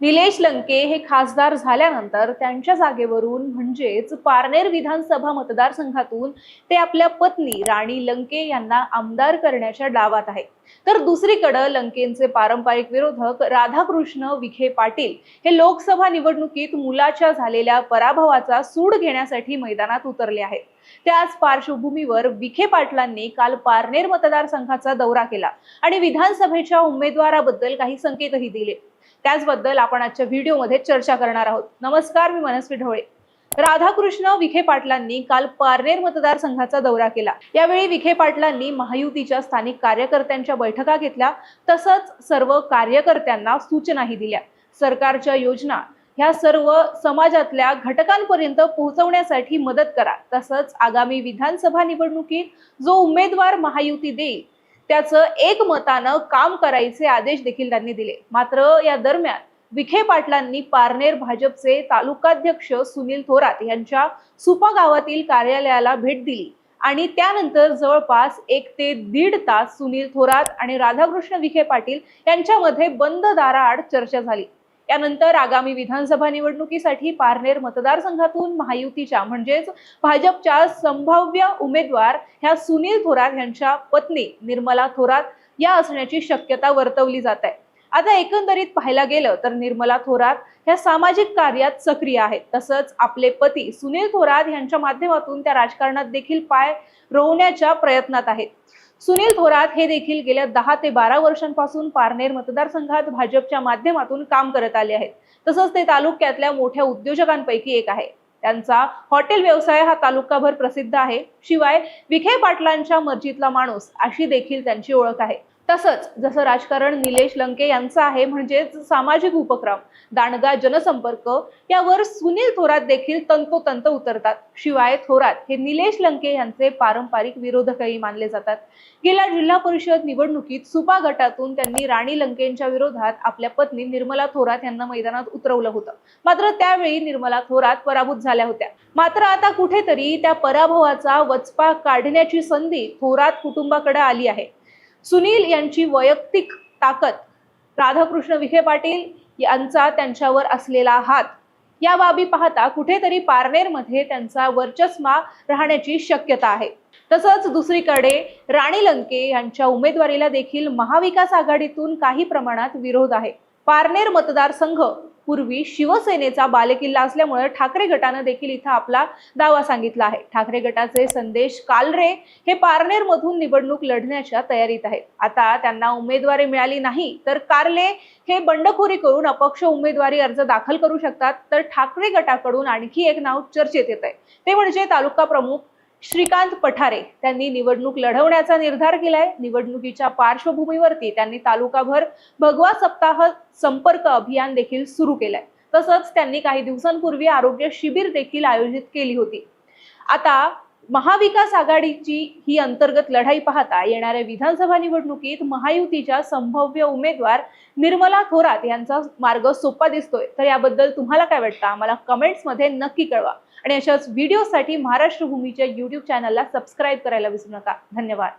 निलेश लंके हे खासदार झाल्यानंतर त्यांच्या जागेवरून म्हणजेच पारनेर विधानसभा मतदारसंघातून ते आपल्या पत्नी राणी लंके यांना आमदार करण्याच्या डावात आहे तर दुसरीकडे लंकेंचे पारंपरिक विरोधक राधाकृष्ण विखे पाटील हे लोकसभा निवडणुकीत मुलाच्या झालेल्या पराभवाचा सूड घेण्यासाठी मैदानात उतरले आहेत. त्याच पार्श्वभूमीवर विखे पाटलांनी काल पारनेर मतदारसंघाचा दौरा केला आणि विधानसभेच्या उमेदवाराबद्दल काही संकेतही दिले. त्याचबद्दल आपण आजच्या व्हिडिओमध्ये चर्चा करणार आहोत. नमस्कार मी मनस्वी ढवळे. राधाकृष्ण विखे पाटलांनी काल पारनेर मतदारसंघाचा दौरा केला. यावेळी विखे पाटलांनी महायुतीच्या स्थानिक कार्यकर्त्यांच्या बैठका घेतल्या. तसंच सर्व कार्यकर्त्यांना सूचनाही दिल्या. सरकारच्या योजना ह्या सर्व समाजातल्या घटकांपर्यंत पोहोचवण्यासाठी मदत करा. तसंच आगामी विधानसभा निवडणुकीत जो उमेदवार महायुती देईल त्याचं एकमतानं काम करायचे आदेश देखील त्यांनी दिले. मात्र या दरम्यान विखे पाटलांनी पारनेर भाजपचे तालुकाध्यक्ष सुनील थोरात यांच्या सुपा गावातील कार्यालयाला भेट दिली आणि त्यानंतर जवळपास एक ते दीड तास सुनील थोरात आणि राधाकृष्ण विखे पाटील यांच्यामध्ये बंद दाराआड चर्चा झाली. यानंतर आगामी विधानसभा निवडणुकीसाठी पारनेर मतदारसंघातून महायुतीच्या म्हणजेच भाजपच्या संभाव्य उमेदवार ह्या सुनील थोरात यांच्या पत्नी निर्मला थोरात या असण्याची शक्यता वर्तवली जात आहे. आता एकंदरीत पाहायला गेलं तर निर्मला थोरात ह्या सामाजिक कार्यात सक्रिय आहेत. तसंच आपले पती सुनील थोरात यांच्या माध्यमातून त्या राजकारणात देखील पाय रोवण्याच्या प्रयत्नात आहेत. सुनील थोरात हे देखील गेल्या दहा ते बारा वर्षांपासून पारनेर मतदारसंघात भाजपच्या माध्यमातून काम करत आले आहेत. तसंच ते तालुक्यातल्या मोठ्या उद्योजकांपैकी एक आहे. त्यांचा हॉटेल व्यवसाय हा तालुकाभर प्रसिद्ध आहे. शिवाय विखे पाटलांच्या मर्जीतला माणूस अशी देखील त्यांची ओळख आहे. तसंच जसं राजकारण निलेश लंके यांचं आहे म्हणजेच सामाजिक उपक्रम दांडगा जनसंपर्क यावर सुनील थोरात देखील तंतोतंत उतरतात. शिवाय थोरात हे निलेश लंके यांचे पारंपरिक विरोधकही मानले जातात. गेल्या जिल्हा परिषद निवडणुकीत सुपा गटातून त्यांनी राणी लंकेंच्या विरोधात आपल्या पत्नी निर्मला थोरात यांना मैदानात उतरवलं होतं. मात्र त्यावेळी निर्मला थोरात पराभूत झाल्या होत्या. मात्र आता कुठेतरी त्या पराभवाचा वचपा काढण्याची संधी थोरात कुटुंबाकडे आली आहे. सुनील यांची वैयक्तिक ताकद. राधाकृष्ण विखे पाटील यांचा त्यांच्यावर असलेला हात. या बाबी पाहता कुठेतरी पारनेरमध्ये त्यांचा वर्चस्मा राहण्याची शक्यता आहे. तसंच दुसरीकडे राणी लंके यांच्या उमेदवारीला देखील महाविकास आघाडीतून काही प्रमाणात विरोध आहे. पारनेर मतदारसंघ पूर्वी शिवसेनेचा बालेकिल्ला असल्यामुळे ठाकरे गटानं देखील इथं आपला दावा सांगितला आहे. ठाकरे गटाचे संदेश कालरे हे पारनेरमधून निवडणूक लढण्याच्या तयारीत आहेत. आता त्यांना उमेदवारी मिळाली नाही तर कारले हे बंडखोरी करून अपक्ष उमेदवारी अर्ज दाखल करू शकतात तर ठाकरे गटाकडून आणखी एक नाव चर्चेत येत आहे ते म्हणजे तालुका प्रमुख श्रीकांत पठारे त्यांनी निवडणूक लढवण्याचा निर्धार केलाय. निवडणुकीच्या पार्श्वभूमीवरती त्यांनी तालुकाभर भगवा सप्ताह संपर्क अभियान देखील सुरू केलंय. तसंच त्यांनी काही दिवसांपूर्वी आरोग्य शिबिर देखील आयोजित केली होती. आता महाविकास आघाडीची ही अंतर्गत लढाई पाहता येणाऱ्या विधानसभा निवडणुकीत महायुतीच्या संभाव्य उमेदवार निर्मला थोरात यांचा मार्ग सोपा दिसतोय. तर याबद्दल तुम्हाला काय वाटतं? आम्हाला कमेंट्समध्ये नक्की कळवा. आणि अशाच व्हिडिओसाठी महाराष्ट्र भूमीच्या युट्यूब चॅनलला सबस्क्राईब करायला विसरू नका. धन्यवाद.